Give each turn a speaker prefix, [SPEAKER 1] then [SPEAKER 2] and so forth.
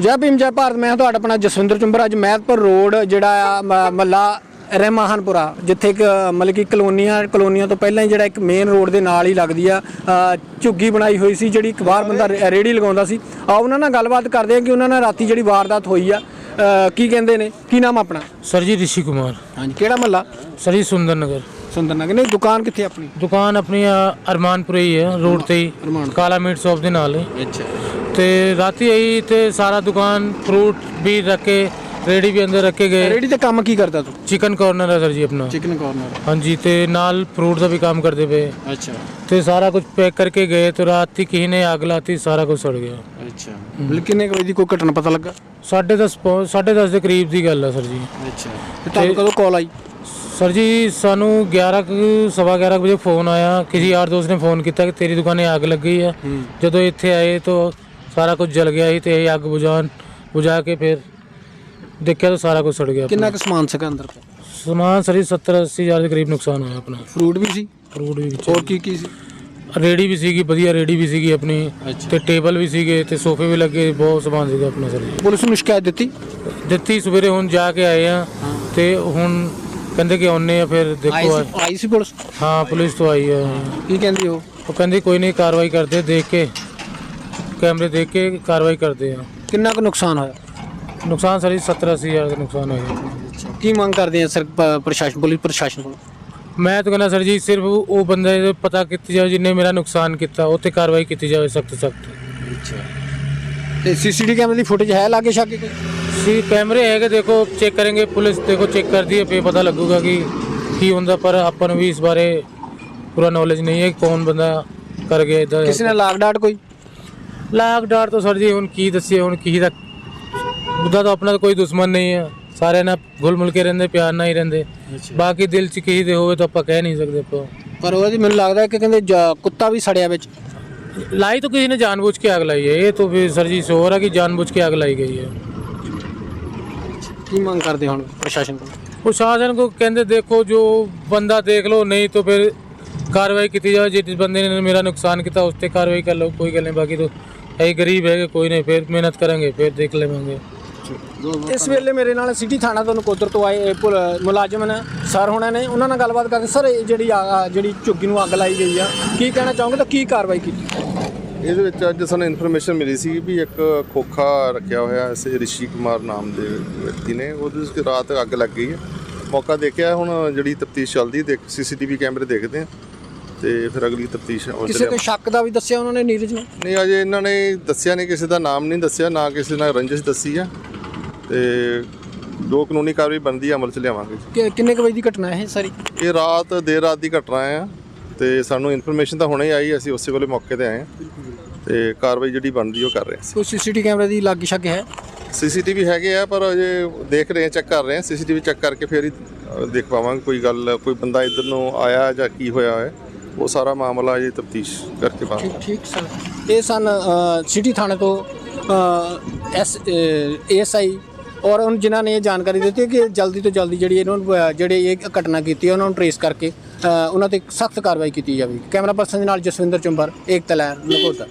[SPEAKER 1] ਜੈ ਭੀਮ ਜੈ ਭਾਰਤ ਮੈਂ ਤੁਹਾਡਾ ਆਪਣਾ ਜਸਵਿੰਦਰ ਚੁੰਬਰ। ਅੱਜ ਮਹਿਤਪੁਰ ਰੋਡ ਜਿਹੜਾ ਆ ਮੱਲਾ ਰਹਿਮਾਨਪੁਰਾ ਜਿੱਥੇ ਇੱਕ ਮਤਲਬ ਕਿ ਕਲੋਨੀਆਂ ਕਲੋਨੀਆਂ ਤੋਂ ਪਹਿਲਾਂ ਹੀ ਜਿਹੜਾ ਇੱਕ ਮੇਨ ਰੋਡ ਦੇ ਨਾਲ ਹੀ ਲੱਗਦੀ ਆ ਝੁੱਗੀ ਬਣਾਈ ਹੋਈ ਸੀ ਜਿਹੜੀ ਇੱਕ ਵਾਰ ਬੰਦਾ ਰੇੜੀ ਲਗਾਉਂਦਾ ਸੀ। ਆ ਉਹਨਾਂ ਨਾਲ ਗੱਲਬਾਤ ਕਰਦੇ ਆ ਕਿ ਉਹਨਾਂ ਨਾਲ ਰਾਤੀ ਜਿਹੜੀ ਵਾਰਦਾਤ ਹੋਈ ਆ ਕੀ ਕਹਿੰਦੇ ਨੇ? ਕੀ ਨਾਮ ਆਪਣਾ?
[SPEAKER 2] ਸਰ ਜੀ ਰਿਸ਼ੀ ਕੁਮਾਰ।
[SPEAKER 1] ਹਾਂਜੀ ਕਿਹੜਾ ਮੱਲਾ?
[SPEAKER 2] ਸਰ ਜੀ ਸੁੰਦਰ ਨਗਰ
[SPEAKER 1] ਸੁੰਦਰ ਨਗਰ। ਨਹੀਂ ਦੁਕਾਨ ਕਿੱਥੇ ਆਪਣੀ?
[SPEAKER 2] ਦੁਕਾਨ ਆਪਣੀ ਅ, ਅਰਮਾਨਪੁਰੇ ਹੀ ਹੈ ਰੋਡ ਤੇ
[SPEAKER 1] ਹੀ
[SPEAKER 2] ਕਾਲਾ ਮੀਟ ਸ਼ਾਪ ਦੇ ਨਾਲ ਹੀ।
[SPEAKER 1] ਅੱਛਾ।
[SPEAKER 2] ਤੇ ਰਾਤੀ ਆਈ ਤੇ ਸਾਰਾ ਦੁਕਾਨ ਫਰੂਟ ਵੀ ਰੱਖੇ ਰੇੜੀ ਵੀ ਅੰਦਰ ਰੱਖੇ ਗਏ।
[SPEAKER 1] ਰੇੜੀ ਤੇ ਕੰਮ ਕੀ ਕਰਦਾ ਤੂੰ?
[SPEAKER 2] ਚਿਕਨ ਕਾਰਨਰ ਹੈ ਸਰ ਜੀ ਆਪਣਾ।
[SPEAKER 1] ਚਿਕਨ ਕਾਰਨਰ
[SPEAKER 2] ਹਾਂਜੀ ਤੇ ਨਾਲ ਫਰੂਟ ਦਾ ਵੀ ਕੰਮ ਕਰਦੇ ਪਏ।
[SPEAKER 1] ਅੱਛਾ।
[SPEAKER 2] ਤੇ ਸਾਰਾ ਕੁਝ ਪੈਕ ਕਰਕੇ ਗਏ ਤੇ ਰਾਤੀ ਕਿਸੇ ਨੇ ਅੱਗ ਲਾਤੀ ਸਾਰਾ ਕੁਝ ਸੜ ਗਿਆ।
[SPEAKER 1] ਅੱਛਾ। ਬਿਲ ਕਿੰਨੇ ਕੁ ਵਜੇ ਦੀ ਕੋਈ ਘਟਨਾ ਪਤਾ ਲੱਗਾ?
[SPEAKER 2] 10:30 10:30 ਦੇ ਕਰੀਬ ਦੀ ਗੱਲ ਹੈ ਸਰ ਜੀ।
[SPEAKER 1] ਅੱਛਾ। ਤੇ ਤੁਹਾਨੂੰ ਕਦੋਂ ਕਾਲ ਆਈ?
[SPEAKER 2] ਸਰ ਜੀ ਸਾਨੂੰ 11 ਕੁ- ਸਵਾ 11 ਕੁ ਵਜੇ ਫੋਨ ਆਇਆ। ਕਿਸੇ ਯਾਰ ਦੋਸਤ ਨੇ ਫੋਨ ਕੀਤਾ ਕਿ ਤੇਰੀ ਦੁਕਾਨੇ ਅੱਗ ਲੱਗੀ ਹੈ। ਜਦੋਂ ਇੱਥੇ ਆਏ ਤਾਂ ਸਾਰਾ ਕੁਝ ਜਲ ਗਿਆ ਸੀ ਤੇ ਇਹ ਅੱਗ ਬੁਝਾਉਣ ਬੁਝਾ ਕੇ ਫਿਰ ਦੇਖਿਆ ਤਾਂ ਸਾਰਾ ਕੁਝ ਸੜ ਗਿਆ
[SPEAKER 1] ਕਿੰਨਾ ਕੁ ਸਮਾਨ ਸੀਗਾ ਅੰਦਰ
[SPEAKER 2] ਸਮਾਨ ਸਰ ਜੀ 70 80 ਹਜ਼ਾਰ ਦੇ ਕਰੀਬ ਨੁਕਸਾਨ ਹੋਇਆ ਆਪਣਾ।
[SPEAKER 1] ਫਰੂਟ ਵੀ ਸੀ?
[SPEAKER 2] ਫਰੂਟ ਵੀ ਵਿੱਚ।
[SPEAKER 1] ਹੋਰ ਕੀ ਕੀ ਸੀ?
[SPEAKER 2] ਰੇੜੀ ਵੀ ਸੀਗੀ ਵਧੀਆ ਰੇੜੀ ਵੀ ਸੀਗੀ ਆਪਣੀ। ਤੇ ਟੇਬਲ ਵੀ ਸੀਗੇ ਤੇ ਸੋਫੇ ਵੀ ਲੱਗੇ ਬਹੁਤ ਸਮਾਨ ਸੀਗਾ ਆਪਣਾ ਸਰ ਜੀ।
[SPEAKER 1] ਪੁਲਿਸ ਨੂੰ ਸ਼ਿਕਾਇਤ ਦਿੱਤੀ?
[SPEAKER 2] ਦਿੱਤੀ ਸਵੇਰੇ ਹੁਣ ਜਾ ਕੇ ਆਏ ਆ ਤੇ ਹੁਣ ਕਹਿੰਦੇ ਕਿ ਆਉਨੇ ਆ ਫਿਰ ਦੇਖੋ ਆ-
[SPEAKER 1] ਆਈ ਸੀ ਪੁਲਿਸ?
[SPEAKER 2] ਹਾਂ ਪੁਲਿਸ ਤੋਂ ਆਈ ਹੈ।
[SPEAKER 1] ਕੀ ਕਹਿੰਦੀ ਉਹ?
[SPEAKER 2] ਉਹ ਕਹਿੰਦੇ ਕੋਈ ਨਹੀਂ ਕਾਰਵਾਈ ਕਰਦੇ ਦੇਖ ਕੇ ਕੈਮਰੇ ਦੇਖ ਕੇ ਕਾਰਵਾਈ ਕਰਦੇ ਆ।
[SPEAKER 1] ਕਿੰਨਾ ਕੁ ਨੁਕਸਾਨ ਹੋਇਆ?
[SPEAKER 2] ਨੁਕਸਾਨ ਸਾਰੀ 70 80 ਹਜ਼ਾਰ ਦਾ ਨੁਕਸਾਨ ਹੋਇਆ।
[SPEAKER 1] ਕੀ ਮੰਗ ਕਰਦੇ ਆ ਸਰ ਪ- ਪ੍ਰਸ਼ਾਸਨ ਪੁਲਿਸ ਪ੍ਰਸ਼ਾਸਨ ਕੋਲ?
[SPEAKER 2] ਮੈਂ ਤਾਂ ਕਹਿੰਦਾ ਸਰ ਜੀ ਸਿਰਫ ਉਹ ਬੰਦੇ ਦਾ ਪਤਾ ਕੀਤੀ ਜਾਵੇ ਜਿਹਨੇ ਮੇਰਾ ਨੁਕਸਾਨ ਕੀਤਾ ਉਹ ਤੇ ਕਾਰਵਾਈ ਕੀਤੀ ਜਾਵੇ ਸਖਤ ਸਖਤ।
[SPEAKER 1] ਤੇ ਸੀਸੀਟੀ ਕੈਮਰੇ ਦੀ ਫੁਟੇਜ ਹੈ ਲਾਗੇ ਛਾਗੇ ਕੋਈ?
[SPEAKER 2] ਸੀ ਕੈਮਰੇ ਹੈਗੇ ਦੇਖੋ ਚੈੱਕ ਕरेंगे ਪੁਲਿਸ ਦੇਖੋ ਚੈੱਕ ਕਰਦੀ ਹੈ ਫੇ ਪਤਾ ਲੱਗੂਗਾ ਕਿ ਕੀ ਹੁੰਦਾ ਪਰ ਆਪਾਂ ਨੂੰ ਵੀ ਇਸ ਬਾਰੇ ਪੂਰਾ ਨੌਲੇਜ ਨਹੀਂ ਹੈ ਕੌਣ ਬੰਦਾ ਕਰ ਗਿਆ ਇਦਾਂ
[SPEAKER 1] ਕਿਸੇ ਨੇ ਲਾਗ ਡਾਟ ਕੋਈ?
[SPEAKER 2] ਲਾਗ ਡਾਟ ਤਾਂ ਸਰ ਜੀ ਹੁਣ ਕੀ ਦੱਸੀਏ ਹੁਣ ਕੀ ਦਾ ਬੁੱਧਾ ਤਾਂ ਆਪਣਾ ਕੋਈ ਦੁਸ਼ਮਣ ਨਹੀਂ ਹੈ। ਸਾਰੇ ਨਾਲ ਘੁਲ ਮਿਲ ਕੇ ਰਹਿੰਦੇ ਪਿਆਰ ਨਾਲ ਹੀ ਰਹਿੰਦੇ। ਬਾਕੀ ਦਿਲ 'ਚ ਕਿਸੇ ਦੇ ਹੋਵੇ ਤਾਂ ਆਪਾਂ ਕਹਿ ਨਹੀਂ ਸਕਦੇ ਆਪਾਂ।
[SPEAKER 1] ਪਰ ਉਹਦੀ ਮੈਨੂੰ ਲੱਗਦਾ ਕਿ ਕਹਿੰਦੇ ਜਾ- ਕੁੱਤਾ ਵੀ ਸੜਿਆ ਵਿੱਚ।
[SPEAKER 2] लाई तो किसी ने जानबूझ के आग लाई है ये तो फिर सर जी शोर है कि जानबूझ के आग लाई गई है
[SPEAKER 1] ਕੀ ਮੰਗ ਕਰਦੇ ਹੁਣ ਪ੍ਰਸ਼ਾਸਨ ਕੋਲ
[SPEAKER 2] प्रशासन को कहते देखो जो बंदा देख लो नहीं तो फिर कार्रवाई की जाए जिस बंदे ने मेरा नुकसान किया उस पर कार्रवाई कर लो कोई गल नहीं बाकी तो है गरीब है कि कोई नहीं फिर मेहनत करेंगे फिर देख लेंगे
[SPEAKER 1] ਇਸ ਵੇਲੇ ਮੇਰੇ ਨਾਲ ਸਿਟੀ ਥਾਣਾ ਤੋਂ ਨਕੋਦਰ ਤੋਂ ਆਏ ਇਹ ਪੁਲ- ਮੁਲਾਜ਼ਮ ਨੇ ਸਰ ਹੋਣਾ ਨੇ ਉਹਨਾਂ ਨਾਲ ਗੱਲਬਾਤ ਕਰਕੇ ਸਰ ਇਹ ਜਿਹੜੀ ਆ- ਆ ਜਿਹੜੀ ਝੁੱਗੀ ਨੂੰ ਅੱਗ ਲਾਈ ਗਈ ਆ ਕੀ ਕਹਿਣਾ ਚਾਹੋਗੇ ਤਾਂ ਕੀ ਕਾਰਵਾਈ ਕੀਤੀ
[SPEAKER 3] ਇਹਦੇ ਵਿੱਚ ਅੱਜ ਸਾਨੂੰ ਇਨਫੋਰਮੇਸ਼ਨ ਮਿਲੀ ਸੀ ਵੀ ਇੱਕ ਖੋਖਾ ਰੱਖਿਆ ਹੋਇਆ ਐਸੇ ਰਿਸ਼ੀ ਕੁਮਾਰ ਨਾਮ ਦੇ ਵਿਅਕਤੀ ਨੇ। ਉਹਦੇ ਵਿੱਚ ਰਾਤ ਅੱਗ ਲੱਗ ਗਈ ਹੈ। ਮੌਕਾ ਦੇਖਿਆ ਹੁਣ ਜਿਹੜੀ ਤਫਤੀਸ਼ ਚੱਲਦੀ ਦੇਖ ਸੀਸੀਟੀਵੀ ਕੈਮਰੇ ਦੇਖਦੇ ਆ ਤੇ ਫਿਰ ਅਗਲੀ ਤਫਤੀਸ਼
[SPEAKER 1] ਕਿਸੇ ਤੇ ਸ਼ੱਕ ਦਾ ਵੀ ਦੱਸਿਆ ਉਹਨਾਂ ਨੇ ਨੀਰਜ ਨੂੰ?
[SPEAKER 3] ਨਹੀਂ ਅਜੇ ਇਹਨਾਂ ਨੇ ਦੱਸਿਆ ਨਹੀਂ ਕਿਸੇ ਦਾ ਨਾਮ ਨਹੀਂ ਦੱਸਿਆ ਨਾ ਕਿਸੇ ਨਾਲ ਰੰਜਿਸ਼ ਦੱਸੀ ਆ ਤੇ ਜੋ ਕਾਨੂੰਨੀ ਕਾਰਵਾਈ ਬਣਦੀ ਆ ਅਮਲ ਚ ਲਿਆਵਾਂਗੇ।
[SPEAKER 1] ਕਿ ਕਿੰਨੇ ਕੁ ਵਜੇ ਦੀ ਘਟਨਾ ਹੈ ਇਹ ਸਾਰੀ?
[SPEAKER 3] ਇਹ ਰਾਤ ਦੇਰ ਰਾਤ ਦੀ ਘਟਨਾ ਆ ਤੇ ਸਾਨੂੰ ਇਨਫੋਰਮੇਸ਼ਨ ਤਾਂ ਹੁਣੇ ਹੀ ਆਈ ਅਸੀਂ ਉਸੇ ਵੇਲੇ ਮੌਕੇ ਤੇ ਆਏ ਆ ਤੇ ਕਾਰਵਾਈ ਜਿਹੜੀ ਬਣਦੀ ਉਹ ਕਰ ਰਹੇ ਹਾਂ।
[SPEAKER 1] ਕੋਈ ਸੀਸੀਟੀ ਕੈਮਰੇ ਦੀ ਲਾਗੀ ਸ਼ੱਕ ਹੈ।
[SPEAKER 3] ਸੀਸੀਟੀਵੀ ਹੈਗੇ ਆ ਪਰ ਅਜੇ ਦੇਖ ਰਹੇ ਆ ਚੈੱਕ ਕਰ ਰਹੇ ਆ ਸੀਸੀਟੀਵੀ ਚੈੱਕ ਕਰਕੇ ਫਿਰ ਹੀ ਅ, ਦੇਖ ਪਾਵਾਂਗੇ ਕੋਈ ਗੱਲ ਕੋਈ ਬੰਦਾ ਇੱਧਰ ਨੂੰ ਆਇਆ ਜਾਂ ਕੀ ਹੋਇਆ ਹੈ ਉਹ ਸਾਰਾ ਮਾਮਲਾ ਅਜੇ ਤਫਤੀਸ਼ ਕਰਕੇ ਪਾਵਾਂਗੇ।
[SPEAKER 1] ਠੀਕ ਠੀਕ ਸਰ। ਇਹ ਸਨ ਅ, ਸਿਟੀ ਥਾਣੇ ਤੋਂ ਐਸ ਏਐਸਆਈ। ਔਰ ਉਹਨਾਂ ਜਿਨ੍ਹਾਂ ਨੇ ਇਹ ਜਾਣਕਾਰੀ ਦਿੱਤੀ ਕਿ ਜਲਦੀ ਤੋਂ ਜਲਦੀ ਜਿਹੜੀ ਇਹਨਾਂ ਨੂੰ ਅ, ਜਿਹੜੇ ਇਹ ਘਟਨਾ ਕੀਤੀ ਹੈ ਉਹਨਾਂ ਨੂੰ ਟਰੇਸ ਕਰਕੇ ਅ, ਉਹਨਾਂ ਤੇ ਸਖਤ ਕਾਰਵਾਈ ਕੀਤੀ ਜਾਵੇ ਕੈਮਰਾ ਪਰਸਨ ਦੇ ਨਾਲ ਜਸਵਿੰਦਰ ਚੁੰਬਰ ਏਕ ਤਲੈਰ ਨਕੋਦਰ।